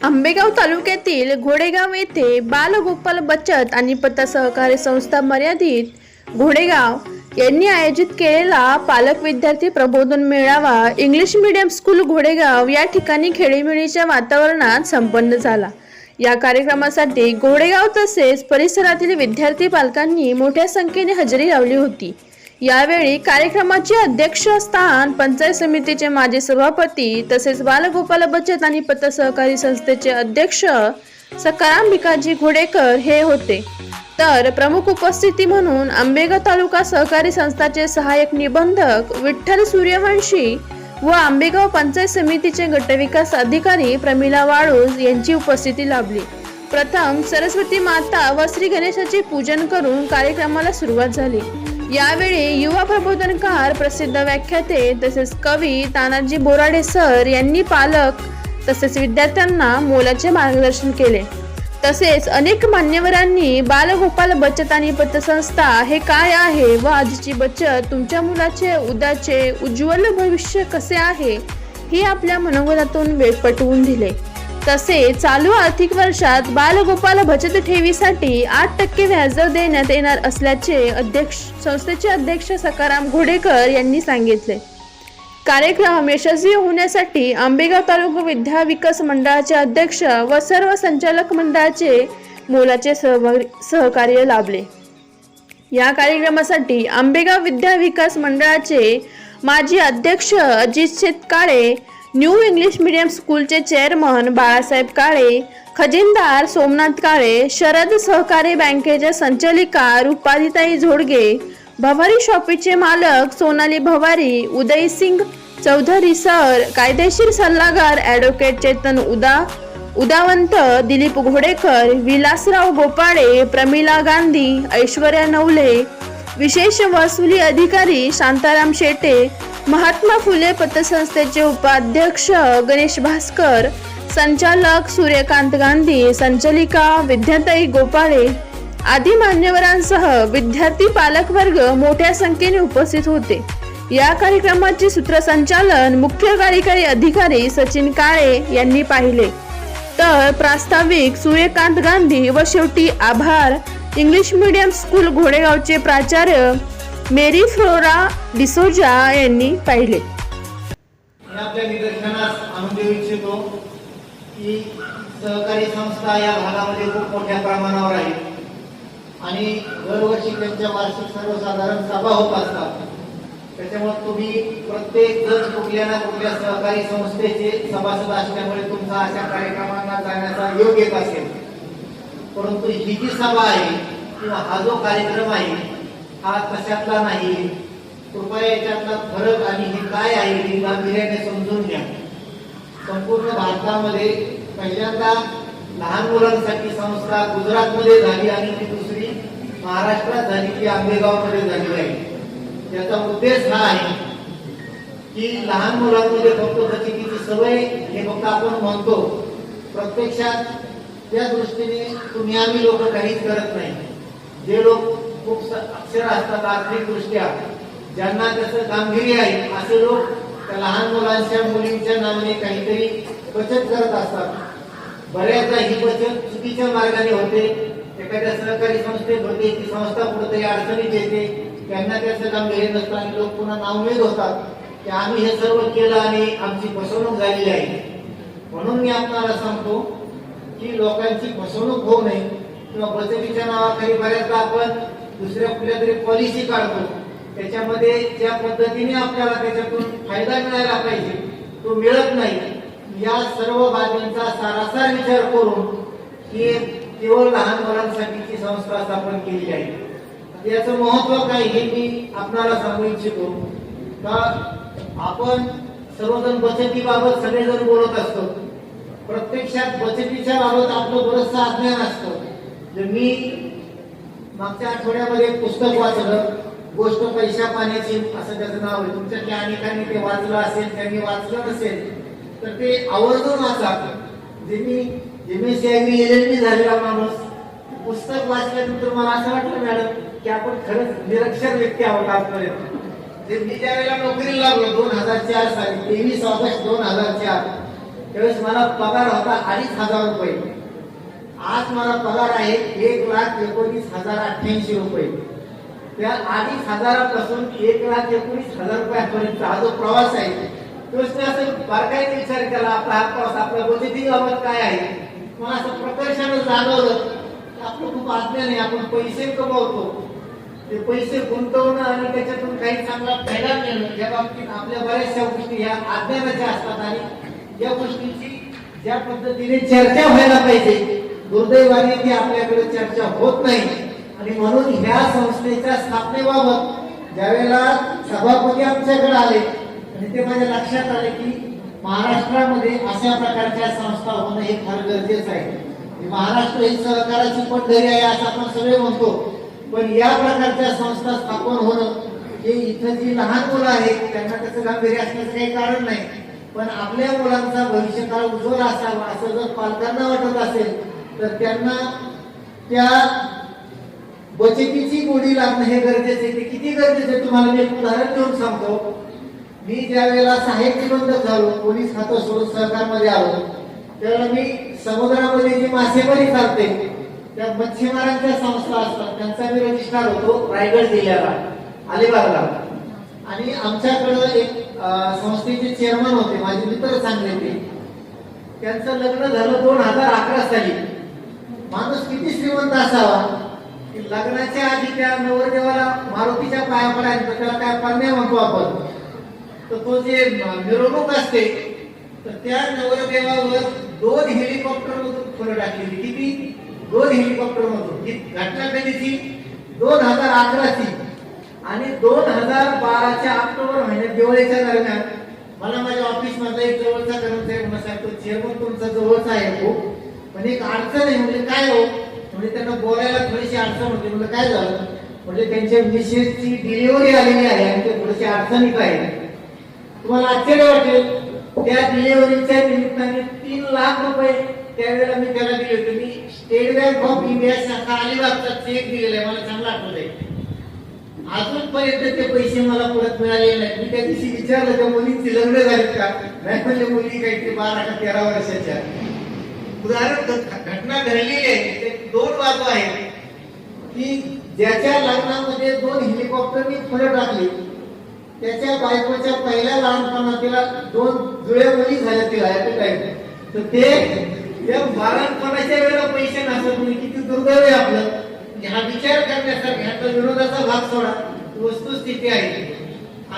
आंबेगाव तालुक्यातील घोडेगाव येथे बालगोपाल बचत आणि पत्ता सहकारी संस्था मर्यादित घोडेगाव यांनी आयोजित केलेला पालक विद्यार्थी प्रबोधन मेळावा इंग्लिश मीडियम स्कूल घोडेगाव या ठिकाणी खेळीमेळीच्या वातावरणात संपन्न झाला. या कार्यक्रमासाठी घोडेगाव तसेच परिसरातील विद्यार्थी पालकांनी मोठ्या संख्येने हजेरी लावली होती. यावेळी कार्यक्रमाचे अध्यक्षस्थान पंचायत समितीचे माजी सभापती तसेच बालगोपाल बचत आणि पत सहकारी संस्थेचे अध्यक्ष सकाराम भिकाजी घोडेकर हे होते. तर प्रमुख उपस्थिती म्हणून आंबेगाव तालुका सहकारी संस्थाचे सहाय्यक निबंधक विठ्ठल सूर्यवंशी व आंबेगाव पंचायत समितीचे गटविकास अधिकारी प्रमिला वाळूज यांची उपस्थिती लाभली. प्रथम सरस्वती माता व श्री गणेशाचे पूजन करून कार्यक्रमाला सुरुवात झाली. यावेळी युवा प्रबोधनकार प्रसिद्ध व्याख्याते तसेच कवी तानाजी बोराडे सर यांनी पालक तसेच विद्यार्थ्यांना मोलाचे मार्गदर्शन केले. तसेच अनेक मान्यवरांनी बालगोपाल बचत आणि पतसंस्था हे काय आहे व आजची बचत तुमच्या मुलाचे उद्याचे उज्ज्वल भविष्य कसे आहे हे आपल्या मनोगतातून वे- पटवून दिले. तसेच चालू आर्थिक वर्षात बालगोपाल बचत ठेवीसाठी आठ टक्के व्याजदर देण्यात येणार असल्याचे अध्यक्ष संस्थेचे अध्यक्ष सकाराम घोडेकर यांनी सांगितले. कार्यक्रम यशस्वी होण्यासाठी आंबेगाव तालुका विद्या विकास मंडळाचे अध्यक्ष व सर्व संचालक मंडळाचे मोलाचे सहभाग सहकार्य लाभले. या कार्यक्रमासाठी आंबेगाव विद्या विकास मंडळाचे माजी अध्यक्ष Ajit Shetkale new English medium स्कूलचे चेअरमन बाळासाहेब काळे खजिनदार सोमनाथ काळे शरद सहकारी बँकेच्या संचालिका रुपालीताई झोडगे भवारी शॉपीचे मालक सोनाली भवारी उदय सिंग चौधरी सर कायदेशीर सल्लागार ॲडव्होकेट चेतन उदा उदावंत दिलीप घोडेकर विलासराव गोपाळे प्रमिला गांधी ऐश्वर्या नवले विशेष वसुली अधिकारी शांताराम शेटे महात्मा फुले पतसंस्थेचे उपाध्यक्ष गणेश भास्कर संचालक सूर्यकांत गांधी संचालिका विद्याताई गोपाळे आदी मान्यवरांसह विद्यार्थी पालक वर्ग मोठ्या संख्येने उपस्थित होते. या कार्यक्रमाचे सूत्रसंचालन मुख्य कार्यकारी अधिकारी सचिन काळे यांनी पाहिले. तर प्रास्ताविक सूर्यकांत गांधी व शेवटी आभार इंग्लिश मीडियम स्कूल घोडेगावचे प्राचार्य मेरी फ्लोरा डिसोजा यांनी पाहिले. मी आपल्या निदर्शनास आणून देऊ इच्छितो की सहकारी संस्था या भागामध्ये खूप मोठ्या प्रमाणावर आहे. आणि दरवर्षी त्यांच्या वार्षिक सर्वसाधारण सभा होत असतात. त्याच्यामुळे तुम्ही प्रत्येक जण कुठल्या ना कुठल्या सहकारी संस्थेचे सभासद असल्यामुळे तुमचा अशा कार्यक्रमांना जाण्याचा योग येत असेल. परंतु ही जी सभा आहे किंवा हा जो कार्यक्रम आहे हा कशातला नाही. कृपया याच्यातला फरक आणि हे काय आहे हे गांभीर्याने समजून घ्या. संपूर्ण भारतामध्ये पहिल्यांदा लहान मुलांसाठी संस्था गुजरातमध्ये झाली आणि ती दुसरी महाराष्ट्रात झाली ती आंबेगावमध्ये झाली आहे. याचा उद्देश हा आहे की लहान मुलांमध्ये फक्त बचतीची सवय हे फक्त आपण म्हणतो. प्रत्यक्षात त्या दृष्टीने तुम्ही आम्ही लोक काहीच करत नाही. जे लोक खूप अक्षर असतात आर्थिक दृष्ट्या ज्यांना त्याचं गांभीर्य आहे असे लोक त्या लहान मुलांच्या मुलींच्या नावाने काहीतरी बचत करत असतात. बऱ्याचदा ही बचत चुकीच्या मार्गाने होते. एखाद्या सहकारी संस्थेत होते ती संस्था कुठेतरी अडचणीत येते. त्यांना त्याचं गांभीर्य नसतं आणि लोक पुन्हा नावमेद होतात. की आम्ही हे सर्व केलं आणि आमची फसवणूक झालेली आहे. म्हणून मी आपल्याला सांगतो की लोकांची फसवणूक होऊ नये किंवा बचतीच्या नावाखाली बऱ्याचदा आपण दुसऱ्या कुठल्या तरी पॉलिसी काढतो. त्याच्यामध्ये ज्या पद्धतीने आपल्याला त्याच्यातून फायदा मिळायला पाहिजे तो मिळत नाही. या सर्व बाबींचा सारासार विचार करून ही केवळ लहान मुलांसाठीची संस्था स्थापन केली आहे. याचं महत्त्व काय हे मी आपणाला सांगू इच्छितो. का आपण सर्वजण बचतीबाबत सगळेजण बोलत असतो. प्रत्यक्षात बचतीच्या बाबत आपलं बरंचसं अज्ञान असतं. मी मागच्या आठवड्यामध्ये एक पुस्तक वाचलं गोष्ट पैशा पाण्याची असं त्याचं नाव आहे. तुमच्यातल्या अनेकांनी ते वाचलं असेल त्यांनी वाचलं नसेल तर ते आवर्जून वाचा. जे मी एमएससी एल एल बी झालेला माणूस पुस्तक वाचल्यानंतर मला असं वाटलं मॅडम की आपण खरंच निरक्षर व्यक्ती आहोत आजपर्यंत. जे मी ज्या वेळेला नोकरीला लागलो दोन हजार चार साली तेवीस ऑगस्ट दोन हजार चार त्यावेळेस मला पगार होता अडीच हजार रुपये. आज मला पगार आहे एक लाख एकोणीस हजार अठ्ठ्याऐंशी रुपये. त्या अडीच हजारापासून एक लाख एकोणीस हजार रुपयापर्यंत हा जो प्रवास आहे तोच मी असं बारकाईने विचार केला आपला हा प्रवास आपल्या बजेटिंग बाबत काय आहे? मला असं प्रकर्षानं जाणवलं की आपलं खूप अज्ञान आहे आपण पैसे कमवतो. ते पैसे गुंतवणं आणि त्याच्यातून काही चांगला फायदा मिळणं या बाबतीत आपल्या बऱ्याचशा गोष्टी ह्या अज्ञानाच्या असतात आणि या गोष्टींची ज्या पद्धतीने चर्चा व्हायला पाहिजे दुर्दैवाने ती आपल्याकडे चर्चा होत नाही. आणि म्हणून ह्या संस्थेच्या स्थापनेबाबत ज्यावेळेला सभापती आमच्याकडे आले आणि ते माझ्या लक्षात आले की महाराष्ट्रामध्ये अशा प्रकारच्या संस्था होणं हे फार गरजेचं आहे. महाराष्ट्र ही सहकाराची पंढरी आहे असं आपण सगळे म्हणतो. पण या प्रकारच्या संस्था स्थापन होणं हे इथं जी लहान मुलं आहेत त्यांना त्याचं गांभीर्य असण्याचं काही कारण नाही. पण आपल्या मुलांचा भविष्यकाळ उज्ज्वल असावा असं जर पालकांना वाटत असेल तर त्यांना त्या बचतीची गोडी लागणं हे गरजेचं आहे. ते किती गरजेचं आहे तुम्हाला मी एक उदाहरण देऊन सांगतो. मी ज्या वेळेला सहाय्यक निबंधक झालो पोलीस खातं सोडून सरकारमध्ये आलो त्यावेळेला मी समुद्रामध्ये जी मासेमारी चालते त्या मच्छीमारांच्या संस्था असतात त्यांचा मी रजिस्ट्रार होतो रायगड जिल्ह्याला अलिबागला. आणि आमच्याकडं एक संस्थेचे चेअरमन होते माझे मित्र चांगले ते. त्यांचं लग्न झालं दोन हजार अकरा साली. माणूस किती श्रीमंत असावा? की लग्नाच्या आधी त्या नवरदेवाला मारुतीच्या पाया पडायचं त्याला काय पाण्या म्हणतो आपण? तर तो जे मिरवणूक असते तर त्या नवरदेवावर दोन हेलिकॉप्टर मधून फुलं टाकलेली. किती? दोन हेलिकॉप्टर मधून. ही घटना कधीची दोन हजार अकराची आणि दोन हजार बाराच्या ऑक्टोबर महिन्यात दिवाळीच्या दरम्यान मला माझ्या ऑफिस मधला एक जवळचा कर्मचारी म्हणून सांगतो चेअरमन तुमचा जवळचा आहे खूप. पण एक अडचण आहे म्हणजे काय हो? म्हणजे त्यांना बोलायला थोडीशी अडचण होती. म्हणजे काय झालं? म्हणजे त्यांच्या मिसेसची डिलिव्हरी आलेली आहे आणि ते थोडीशी अडचणीत आहे तुम्हाला आश्चर्य वाटेल त्या डिलिव्हरीच्या निमित्ताने तीन लाख रुपये त्यावेळेला मी त्याला दिले होते. मी स्टेट बँक ऑफ इंडिया शाखा अलिबागचा चेक दिलेला आहे. मला चांगला आठवत अजूनपर्यंत ते पैसे मला परत मिळालेले नाही मी त्या दिवशी विचारलं त्या मुलींची लग्न झालेत का? नाही म्हणजे मुली काहीतरी बारा का तेरा वर्षाच्या उदाहरण घ- घटना घडलेली आहे. दोन बाजू आहेत. की ज्याच्या लग्नामध्ये दोन हेलिकॉप्टरनी फळं टाकली त्याच्या बायकोच्या पहिल्या लहानपणा तिला दोन जुळ्या मुली झाल्या तिला ऍट टाइम तर ते त्या बाळणपणाच्या वेळेला पैसे नसत म्हणजे किती दुर्दैव आहे आपलं. हा विचार करण्यासारखा ह्याचा विरोधाचा भाग सोडा. वस्तुस्थिती आहे.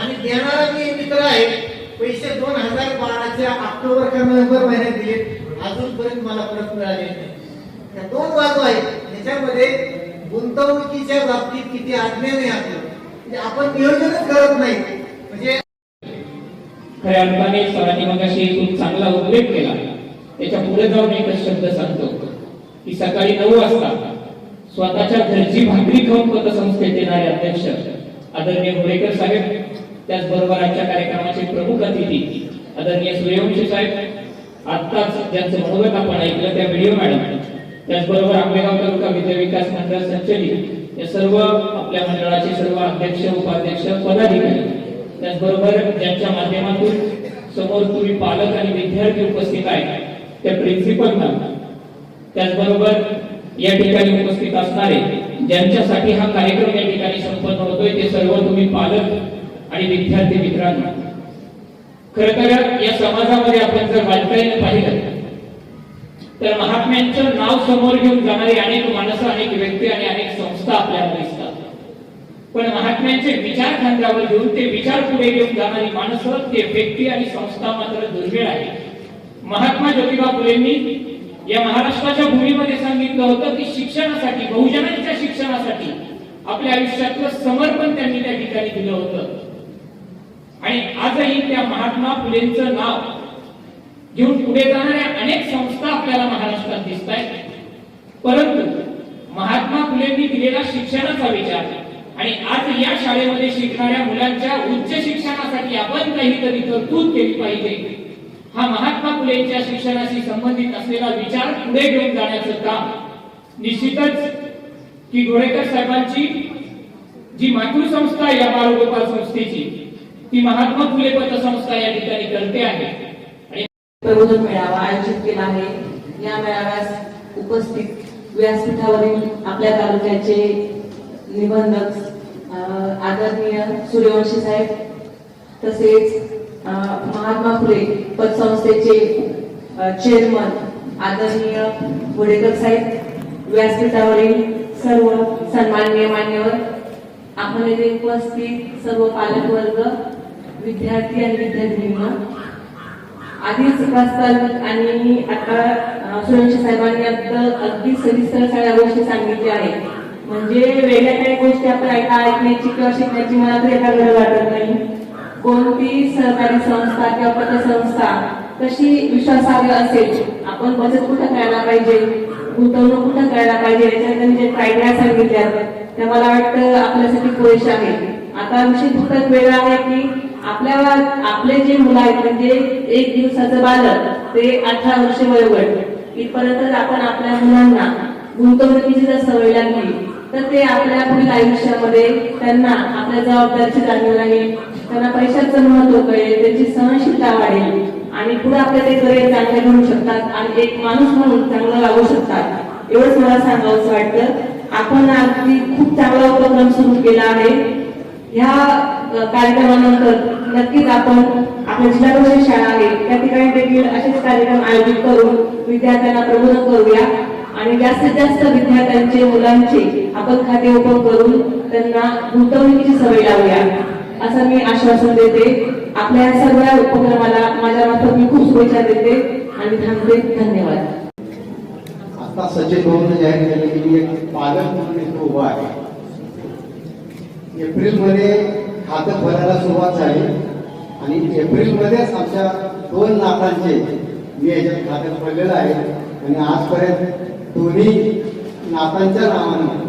आणि देणारा मी मित्र आहे पैसे दोन हजार बाराच्या ऑक्टोबर का नोव्हेंबर महिन्यात दिले. अजूनपर्यंत मला परत मिळाले नाही. त्या दोन बाजू आहेत. त्याच्यामध्ये गुंतवणुकीच्या बाबतीत किती अज्ञान आहे आपलं. म्हणजे आपण नियोजनच करत नाही. म्हणजे खऱ्या अर्थाने सरांनी मगाशी खूप चांगला उल्लेख केला. त्याच्या पुढे जाऊन एकच शब्द सांगतो. की सकाळी नऊ वाजता स्वतःच्या घरची भाकरी खाऊन पतसंस्थेत येणारे अध्यक्ष आदरणीय गोरेकर साहेब त्याचबरोबर आजच्या कार्यक्रमाचे प्रमुख अतिथी आदरणीय सूर्यवंशी साहेब आत्ताच ज्यांचं मनोगत आपण ऐकलं त्या व्हिडिओ मॅडम. त्याचबरोबर आंबेगाव तालुका विद्या विकास मंडळ संचलित या सर्व आपल्या मंडळाचे सर्व अध्यक्ष उपाध्यक्ष पदाधिकारी त्याचबरोबर ज्यांच्या माध्यमातून समोर तुम्ही पालक आणि विद्यार्थी उपस्थित आहे त्या प्रिन्सिपलना त्याचबरोबर या ठिकाणी उपस्थित असणारे ज्यांच्यासाठी हा कार्यक्रम या ठिकाणी संपन्न होतोय ते सर्व तुम्ही पालक आणि विद्यार्थी मित्रांना. खर तर या समाजामध्ये आपण जर वाजपेयीने पाहिलं तर महात्म्यांचं नाव समोर घेऊन जाणारी अनेक माणसं अनेक व्यक्ती आणि अनेक संस्था आपल्याला दिसतात. पण महात्म्यांचे विचार खांद्यावर घेऊन ते विचार पुढे घेऊन जाणारी माणसं ते व्यक्ती आणि संस्था मात्र दुर्मिळ आहे. महात्मा ज्योतिबा फुलेंनी या महाराष्ट्राच्या भूमीमध्ये सांगितलं होतं की शिक्षणासाठी बहुजनांच्या शिक्षणासाठी आपल्या आयुष्यातलं समर्पण त्यांनी त्या ठिकाणी दिलं होतं. आणि आजही त्या महात्मा फुलेंचं नाव घेऊन पुढे जाणाऱ्या अनेक संस्था आपल्याला महाराष्ट्रात दिसत आहेत परंतु महात्मा फुलेंनी दिलेला शिक्षणाचा विचार आणि आज या शाळेमध्ये शिकणाऱ्या मुलांच्या उच्च शिक्षणासाठी आपण काहीतरी तरतूद केली पाहिजे हा महात्मा फुलेंच्या शिक्षणाशी संबंधित असलेला विचार पुढे घेऊन जाण्याचं काम निश्चितच की गोळेकर साहेबांची जी मातृसंस्था आहे या बालगोपाल संस्थेची ती महात्मा फुले पतसंस्था या ठिकाणी करते आहे. प्रबोधन मेळावा आयोजित केला आहे. या मेळाव्यास उपस्थित व्यासपीठावरील आपल्या तालुक्याचे निबंधक आदरणीय सूर्यवंशी साहेब तसेच अं, महात्मा फुले पतसंस्थेचे चेअरमन आदरणीय वडेकर साहेब व्यासपीठावरील सर्व सन्माननीय मान्यवर आपण येथे उपस्थित सर्व पालकवर्ग विद्यार्थी आणि विद्यार्थिनींना आधीच वाचताल आणि आता सुरेश साहेबांनी आता अगदी सविस्तर सगळ्या गोष्टी सांगितल्या आहेत. म्हणजे वेगळ्या काही गोष्टी आपण ऐका ऐकण्याची किंवा शिकण्याची मला तर एका गरज वाटत नाही. कोणती सहकारी संस्था किंवा पतसंस्था कशी विश्वासार्ह असेल आपण बचत कुठं करायला पाहिजे? गुंतवणूक कुठं करायला पाहिजे? याच्या त्यांनी जे क्रायटेरिया सांगितल्या त्या मला वाटतं आपल्यासाठी पुरेशा आहेत. आता विषय फक्त वेगळा आहे की आपल्या आपले जे मुलं आहेत म्हणजे एक दिवसाचं बालक ते अठरा वर्ष वयोगट इथपर्यंत आपण आपल्या मुलांना गुंतवणुकीची जर सवय लागली तर ते आपल्या पुढील आयुष्यामध्ये त्यांना आपल्या जबाबदारीची जाणीव लागेल त्यांना पैशाचं महत्त्व कळेल त्यांची सहनशीलता वाढेल. आणि पुढे आपल्या ते करिअर चांगले घेऊ शकतात आणि एक माणूस म्हणून चांगलं लागू शकतात. एवढंच मला सांगावंच वाटतं. आपण अगदी खूप चांगला उपक्रम सुरू केला आहे. ह्या कार्यक्रमानंतर नक्कीच आपण आपल्या जिल्हा परिषद शाळा आहे त्या ठिकाणी देखील असेच कार्यक्रम आयोजित करून विद्यार्थ्यांना प्रबोधन करूया. आणि जास्तीत जास्त विद्यार्थ्यांचे मुलांचे आपण खाते ओपन करून त्यांना गुंतवणुकीची सवय लावूया. असं मी आश्वासन देते. आपल्या या सगळ्या उपक्रमाला माझ्या मार्फत मी खूप शुभेच्छा देते आणि थांबते. धन्यवाद. आता सचिन भवन जाहीर झाले की मी एक पालक म्हणून इथं उभा आहे. एप्रिलमध्ये खातं भरायला सुरुवात झाली. आणि एप्रिलमध्येच आमच्या दोन नातांचे मी याच्यात खात्यात भरलेलं आहे. आणि आजपर्यंत दोन्ही नातांच्या नावानं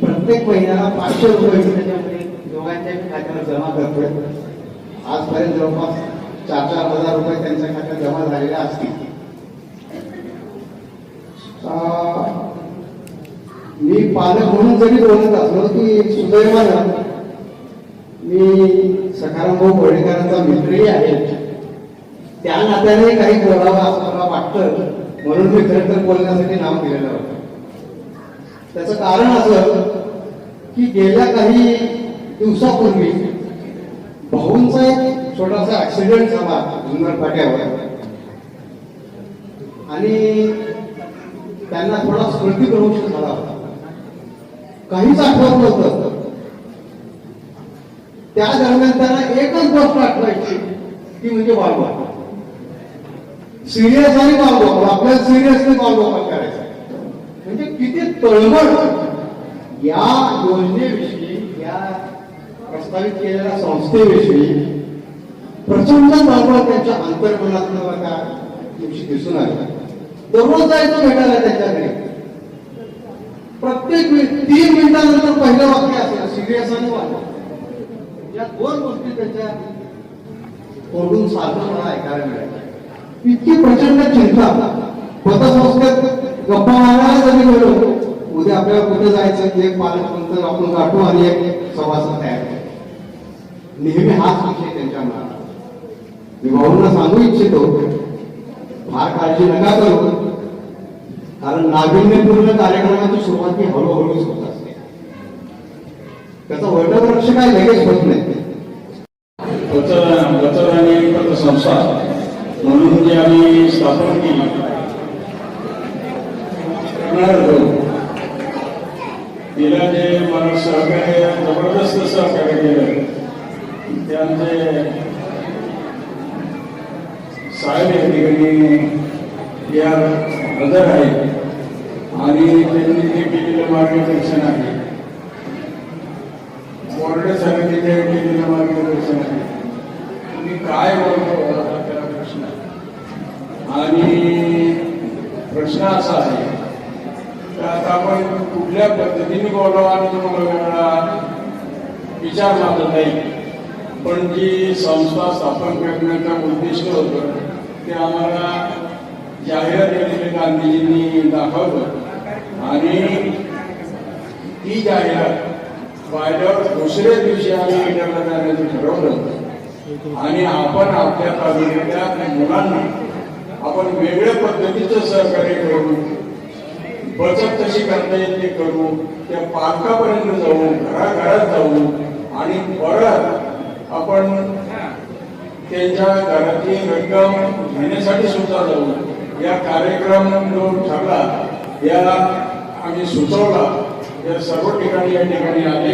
प्रत्येक महिन्याला पाचशे रुपये त्याच्यामध्ये दोघांच्या खात्यावर जमा करतोय. आजपर्यंत जवळपास चार चार हजार रुपये त्यांच्या खात्यात जमा झालेले असतील. मी पालक म्हणून जरी बोलत असलो की सुदैवानं मी सखाराम भाऊ गोळेकरांचा मित्रही आहे. त्या नात्याने काही बोलावं असं मला वाटतं. म्हणून मी खरं तर बोलण्यासाठी नाव दिलेलं होतं. त्याचं कारण असं की गेल्या काही दिवसापूर्वी भाऊंचा एक छोटासा ऍक्सिडेंट झाला जुन्नर फाट्यावर. आणि त्यांना थोडा स्मृतिभ्रंश झाला होता. काहीच आठवत नव्हतं. त्या दरम्यान त्यांना एकच गोष्ट आठवायची ती म्हणजे बालगोपाळ सिरियस आणि बालगोपाळ आपल्याला सिरियसली बालगोपाळ करायचं म्हणजे किती तळमळ या योजनेविषयी या प्रस्तावित केलेल्या संस्थेविषयी प्रचंड बाबा त्यांच्या अंतर्मनातून मला दिवशी दिसून आला. दररोज जायचं भेटायला त्याच्याकडे. प्रत्येक तीन मिनिटानंतर पहिलं वाक्य असेल सिरियस आणि वाक्य या दोन गोष्टी त्याच्या तोंडून साधून मला ऐकायला मिळाल्या. इतकी प्रचंड चिंता. पतसंस्थेत गप्पा मारायला जरी गेलो? उद्या आपल्याला कुठे जायचं? एक पालक आपण गाठू आणि एक सभासद तयार नेहमी हाच विषय त्यांच्या मनात. मी भाऊंना सांगू इच्छितो फार काळजी नका करू. कारण नाविन्यपूर्ण कार्यक्रमाची सुरुवात ही हळूहळूच होत असते. त्याचा वर्णवृक्ष काय लगेच होत नाही बचत बचत संस्था म्हणून जी आम्ही स्थापन केली. तिला जे मला सहकार्य जबरदस्त सहकार्य केलं. ते आमचे साहेब या ठिकाणी या हजर आहेत. आणि त्यांनी जे केलेलं मार्गदर्शन आहे. बोर्ड समितीने केलेलं मार्गदर्शन आहे. तुम्ही काय बोलतो हा त्याला प्रश्न आहे. आणि प्रश्न असा आहे तर आता आपण कुठल्या पद्धतीने बोलावा आणि तुम्हाला वेगळा विचार मानत नाही. पण जी संस्था स्थापन करण्याचं उद्दिष्ट होतं ते आम्हाला जाहीर केलेले गांधीजींनी दाखवलं. आणि ती जाहिरात पाहिल्यावर दुसऱ्या दिवशी आम्ही इंटरला जाण्याचं ठरवलं. आणि आपण आपल्या तालुक्यातल्या मुलांना आपण वेगळ्या पद्धतीचं सहकार्य करू बचत कशी करता येईल ते करू त्या पालकापर्यंत जाऊ घराघरात जाऊ आणि परत आपण त्यांच्या घरातली रक्कम घेण्यासाठी सुद्धा जाऊ. या कार्यक्रम जो ठरला या आम्ही सुचवला या सर्व ठिकाणी या ठिकाणी आले.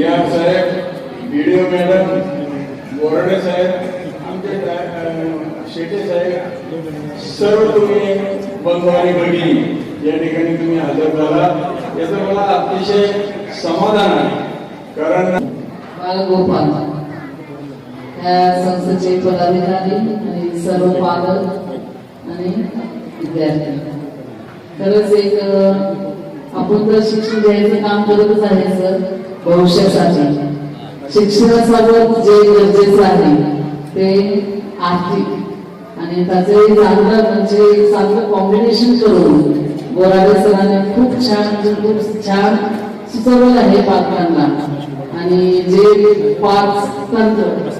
या साहेब व्हिडिओ मॅडम बोर्डे साहेब आमचे साहेब शेटे साहेब सर्व तुम्ही बंधू आणि भगिनी या ठिकाणी तुम्ही हजर झाला. याचं मला अतिशय समाधान आहे. कारण बालगोपाल या संस्थेचे पदाधिकारी आणि सर्व पालक आणि विद्यार्थी. खरंच एक आपण तर शिक्षण द्यायचं काम करतच आहे सर भविष्यासाठी. शिक्षणासोबत जे गरजेचं आहे ते आर्थिक. आणि त्याचे चांगलं म्हणजे चांगलं कॉम्बिनेशन करून बोराडे सरांनी खूप छान म्हणजे खूप छान सुचवलं आहे पात्रांना आणि जे पाच तंत्र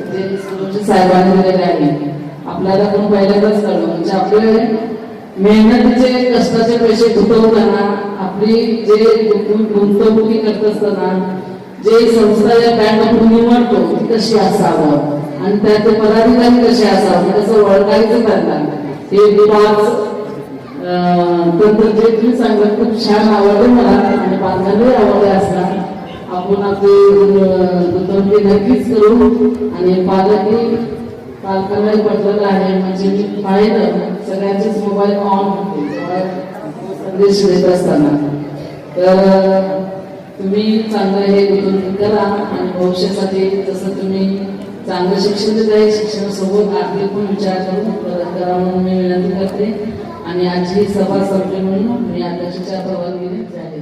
जे साहेबांनी दिलेले आहे आपल्याला पण पहिल्यांदाच कळलं. म्हणजे आपले मेहनतीचे कष्टाचे पैसे गुंतवताना आपली जे गुंतवणूक- गुंतवणुकी करत असताना जे संस्था या बँक आपण निवडतो ती कशी असावं? आणि त्याचे पदाधिकारी कसे असावं? कसं म्हणजे ओळखायचं त्यांना. हे पाच अं, तंत्र जे तुम्ही सांगितलं खूप छान आवडले मला. आणि पालकांनाही आवडले असणार. आपण आपण नक्कीच करू. आणि पालकही पालकांनाही पटलेलं आहे. म्हणजे मी पाहिलं सगळ्यांचेच मोबाईल ऑन होते. संदेश देत असताना. तर तुम्ही चांगलं हे करा. आणि भविष्यासाठी जसं तुम्ही चांगलं शिक्षण देत आहे शिक्षणासोबत आर्थिक पण विचार करून परत करा म्हणून मी विनंती करते. आणि आजची सभा संपली म्हणून मी अध्यक्षाच्या परवानगीने जाहीर